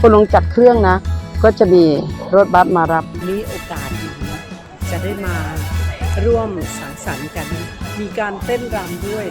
พอลงจากเครื่องนะ ก็จะมีรถบัสมารับมีโอกาสดีจะได้มาร่วมสังสรรค์กัน มีการเต้นรำด้วย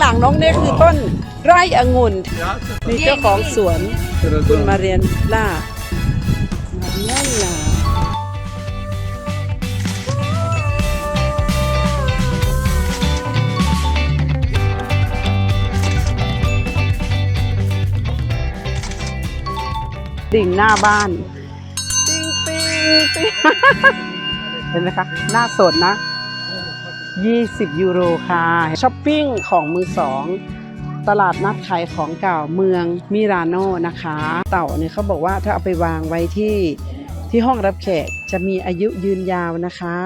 หลังน้องเนี่ยคือต้นไร่องุ่นมีเจ้าของสวนคุณมาเรียนล่ามา ดิ่งหน้าบ้านปิ้งปิ้งปิ้งเห็นไหมคะหน้าสดนะ 20 ยูโรค่ะช้อปปิ้งของมือสองตลาดนัดขายของเก่าเมืองมิราโนนะคะ เต่าเนี่ยเขาบอกว่าถ้าเอาไปวางไว้ที่ที่ห้องรับแขกจะมีอายุยืนยาวนะคะ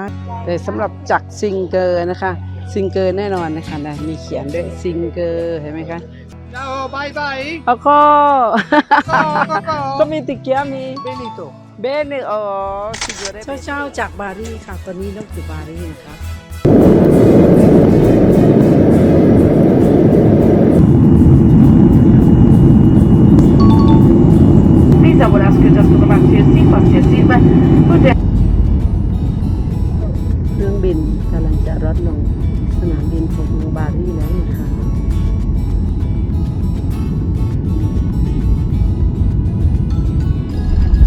แต่สำหรับจักรซิงเกอร์นะคะ ซิงเกอร์แน่นอนนะคะนะมีเขียนด้วยซิงเกอร์เห็นไหมคะ Ciao, bye bye. แล้วก็ก็มีติเกียมี Benito. เบนอ๋อสิโยได้เจ้าเจ้าจากบารีค่ะ ตอนนี้นกอยู่บารีนะคะ จะรถลงสนามบินของเมืองบารีแล้วนะคะ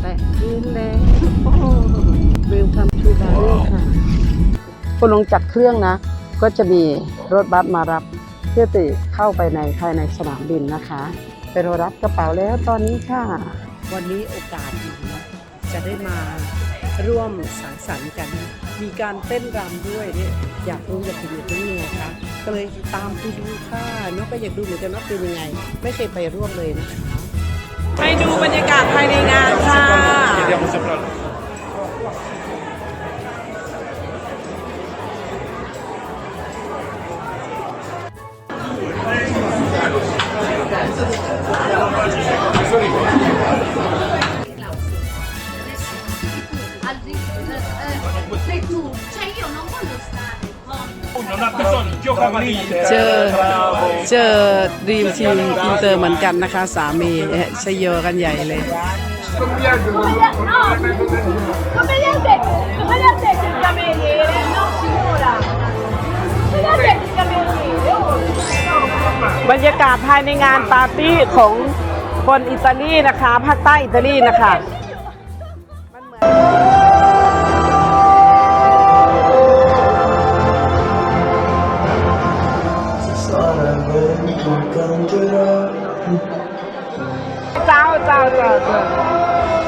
แต่ขึ้นแล้วโอ้เวลคัมทูบารีค่ะพอลงจากเครื่องนะ ก็จะมีรถบัสมารับเพื่อติเข้าไปในภายในสนามบินนะคะไปรอรับกระเป๋าแล้วตอนนี้ค่ะ วันนี้โอกาสดีจะได้มาร่วมสังสรรค์กัน มีการเต้นรำด้วยเนี่ยอยากรู้อยากเห็นอยากรู้ยังไงคะก็เลยตามไปดูค่ะนกก็อยากดูเหมือนกันว่าเป็นยังไง ไม่เคยไปร่วมเลยนะคะไปดูบรรยากาศภายในงานค่ะ เจอเจอดีมทีมอินเตอร์เหมือนกันนะคะ สามีชยโยกันใหญ่เลยบรรยากาศภายในงานปาร์ตี้ของคนอิตาลีนะคะภาคใต้อิตาลีนะคะ เจ้าเ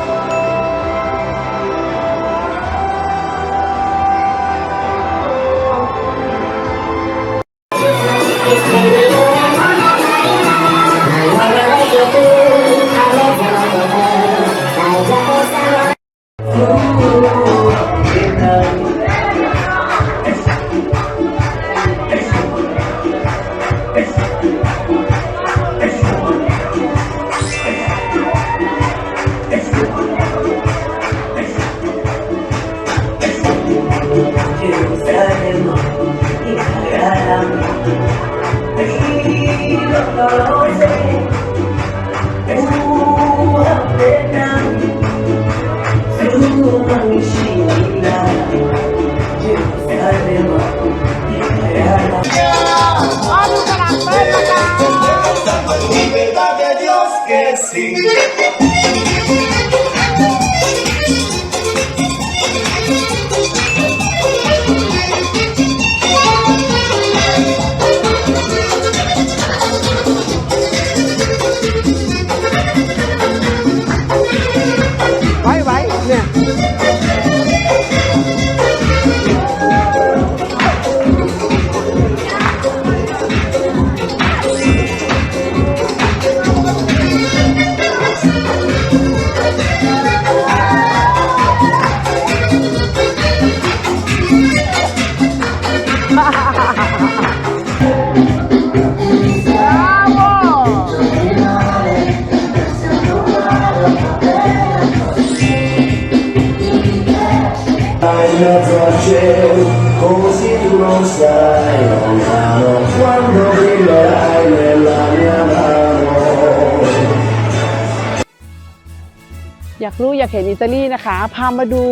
อยากรู้อยากเห็นอิตาลีนะคะ พามาดู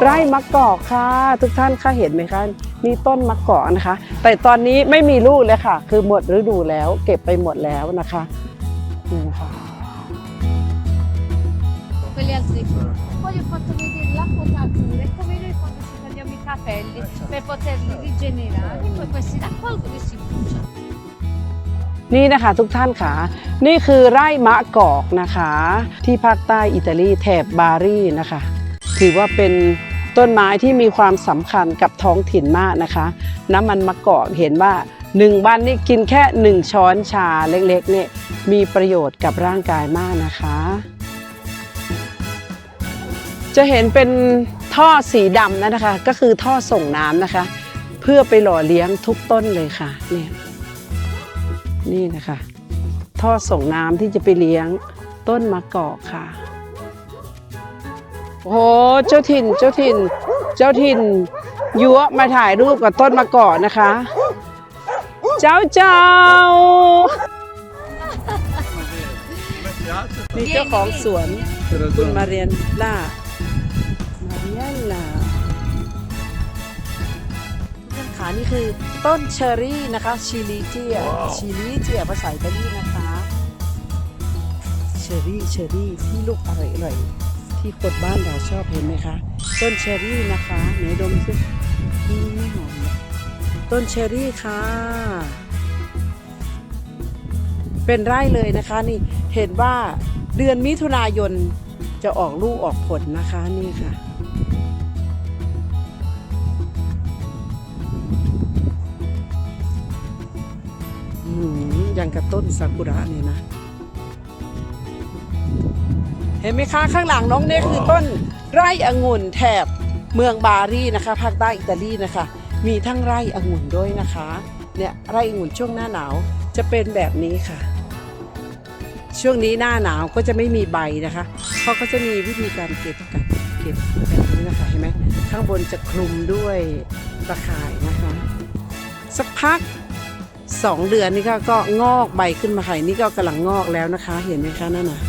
ไร่มะกอกค่ะ ทุกท่านค่ะเห็นไหมคะมีต้นมะกอกนะคะ แต่ตอนนี้ไม่มีลูกเลยค่ะ คือหมดฤดูแล้ว เก็บไปหมดแล้วนะคะนี่นะะไปเรียนสิปัน capelli per poterli rigenerare, poi questi raccolgono e si bruciano. นี่นะคะทุกท่านค่ะนี่คือไร่มะกอกนะคะ ที่ภาคใต้อิตาลีแถบบารีนะคะ ถือว่าเป็นต้นไม้ที่มีความสำคัญกับท้องถิ่นมากนะคะ น้ำมันมะกอกเห็นว่าหนึ่งวันนี่กินแค่หนึ่งช้อนชาเล็กๆเนี่ยมีประโยชน์กับร่างกายมากนะคะ จะเห็นเป็นท่อสีดำนะคะ ก็คือท่อส่งน้ำนะคะ เพื่อไปหล่อเลี้ยงทุกต้นเลยค่ะเนี่ยนี่นะคะ ท่อส่งน้ำที่จะไปเลี้ยงต้นมะกอกค่ะโอ้โหเจ้าถิ่นเจ้าถิ่น เจ้าถิ่นยัวมาถ่ายรูปกับต้นมะกอกนะคะ เจ้าเจ้านี่เจ้าของสวนคุณมาเรียนล่ามา นขานี่คือต้นเชอรี่นะคะชิลิเจียชิลิเจียภาษาอิตาลีนะคะเชอรี่เชอรี่ที่ลูกอร่อยอร่อยๆที่คนบ้านเราชอบเห็นไหมคะ ต้นเชอรี่นะคะไหนดมสิอืมหอมเลยต้นเชอรี่ค่ะ เป็นไร่เลยนะคะนี่เห็นว่าเดือนมิถุนายนจะออกลูกออกผลนะคะนี่ค่ะ มยังกับต้นซากุระเนี่นะ เห็นไหมคะ ข้างหลังน้องเนี่ยคือต้นไร่องุ่นแถบเมืองบารีนะคะภาคใต้อิตาลีนะคะ มีทั้งไร่องุ่นด้วยนะคะเนี่ยไร่องุ่นช่วงหน้าหนาวจะเป็นแบบนี้ค่ะ ช่วงนี้หน้าหนาวก็จะไม่มีใบนะคะเพราะเขาจะมีวิธีการเก็บกันเก็บแบบนี้นะคะเห็นไหมข้างบนจะคลุมด้วยตะข่ายนะคะ สักพัก สองเดือนนี่ก็ก็งอกใบขึ้นมาค่นี่ก็กำลังงอกแล้วนะคะ เห็นไหมคะนั่นน่ะ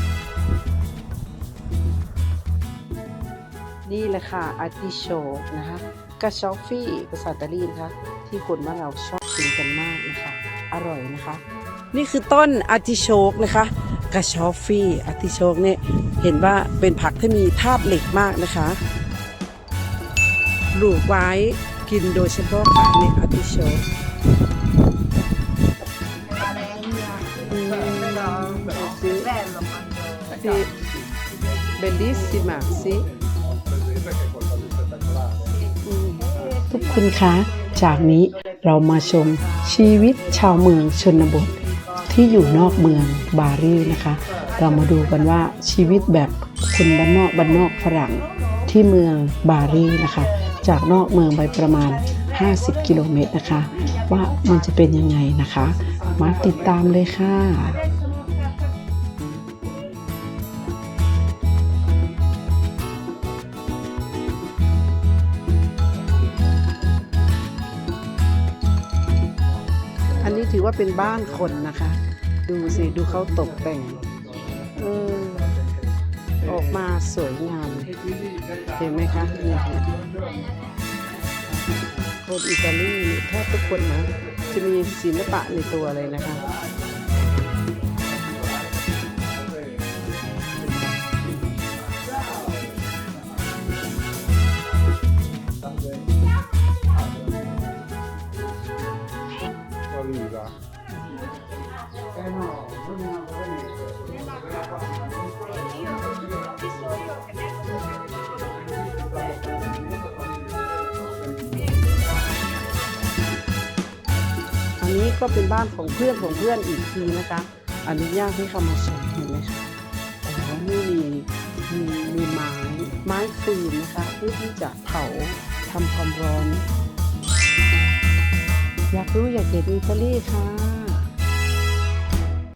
นี่แหละค่ะอาร์ติโชกนะคะกาชอฟฟี่ภาษาอิตาลีนะคะที่คนบ้านเราชอบกินกันมากนะคะ อร่อยนะคะ นี่คือต้นอาร์ติโชกนะคะกาชอฟฟี่อาร์ติโชกเนี่ยเห็นว่าเป็นผักที่มีธาตุเหล็กมากนะคะปลูกไว้กินโดยเฉพาะค่ะเนี่ยอาร์ติโชก Sì, bellissima, sì. ทุกคนคะ จากนี้เรามาชมชีวิตชาวเมืองชนบท ที่อยู่นอกเมืองบารีนะคะ เรามาดูกันว่าชีวิตแบบคนบ้านนอกบ้านนอกฝรั่งที่เมืองบารีนะคะ จากนอกเมืองไปประมาณ 50 กิโลเมตรนะคะ ว่ามันจะเป็นยังไงนะคะ มาติดตามเลยค่ะ ว่าเป็นบ้านคนนะคะ ดูสิดูเขาตกแต่งเออออกมาสวยงาม เห็นไหมคะนี่ค่ะคนอิตาลีแทบทุกคนนะ จะมีศิลปะในตัวเลยนะคะ นี้ก็เป็นบ้านของเพื่อนของเพื่อนอีกทีนะคะ อนุญาตให้เข้ามาชมเห็นไหมคะอ๋อนี่มีมีมีไม้ไม้ฟืนนะคะเพื่อที่จะเผาทำความร้อน อยากรู้อยากเห็นอิตาลีค่ะ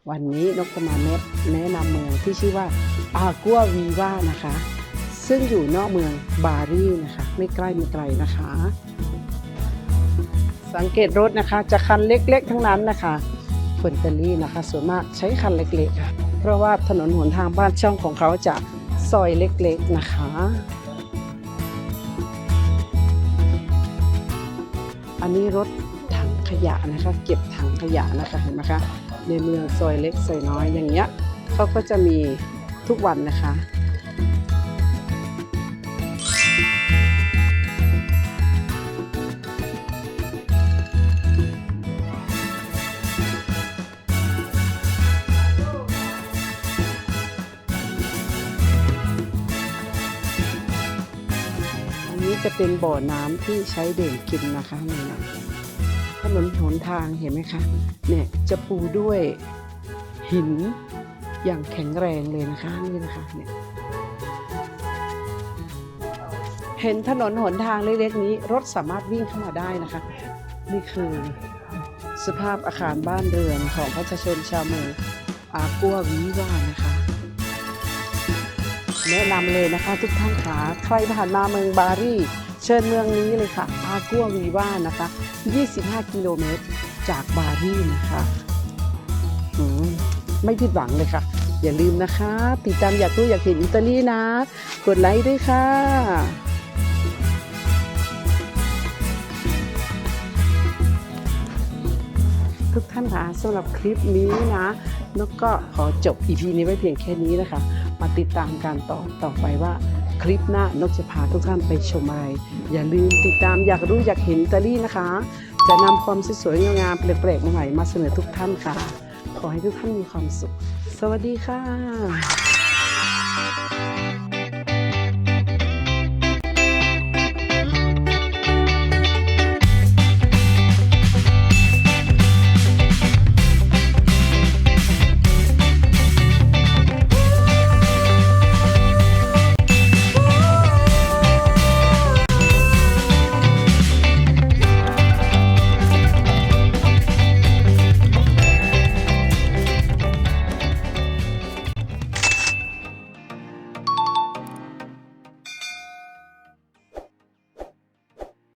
วันนี้นกจะมาแนแนะนำเมืองที่ชื่อว่าอากัววีวานะคะ ซึ่งอยู่นอกเมืองบารีนะคะ ไม่ใกล้ไม่ไกลนะคะ สังเกตรถนะคะ จะคันเล็กๆ ทั้งนั้นนะคะเฟอร์เตอรี่นะคะ ส่วนมากใช้คันเล็กๆค่ะ เพราะว่าถนนหนทางบ้านช่องของเขาจะซอยเล็กๆนะคะอันนี้รถถังขยะนะคะ เก็บถังขยะนะคะเห็นไหมคะในเมืองซอยเล็กซอยน้อยอย่างเงี้ยเขาก็จะมีทุกวันนะคะ นี้จะเป็นบ่อน้ำที่ใช้ดื่มกินนะคะนี่นะถนนหนทางเห็นไหมคะ เนี่ยจะปูด้วยหินอย่างแข็งแรงเลยนะคะนี่นะคะเนี่ยเห็นถนนหนทางเล็กๆนี้ รถสามารถวิ่งเข้ามาได้นะคะ นี่คือสภาพอาคารบ้านเรือนของประชาชนชาวเมืองอากัววิวานะคะ แนะนำเลยนะคะ ทุกท่านคะใครผ่านมาเมืองบารีเชิญเมืองนี้เลยค่ะอากัววีว่านะคะ 25 กิโลเมตรจากบารีนะคะมไม่ผิดหวังเลยค่ะ อย่าลืมนะคะ ติดตามอยากรู้อยากเห็นอิตาลีนะ กดไลค์ด้วยค่ะทุกท่านคะสำหรับคลิปนี้นะนกก็ขอจบ EP นี้ไว้เพียงแค่นี้นะคะ มาติดตามการต่อต่อไปว่า คลิปหน้านกจะพาทุกท่านไปชมอะไร อย่าลืมติดตามอยากรู้อยากเห็นอิตาลีนะคะ จะนำความสวยๆงามๆแปลกๆใหม่มาเสนอทุกท่านค่ะ ขอให้ทุกท่านมีความสุข สวัสดีค่ะ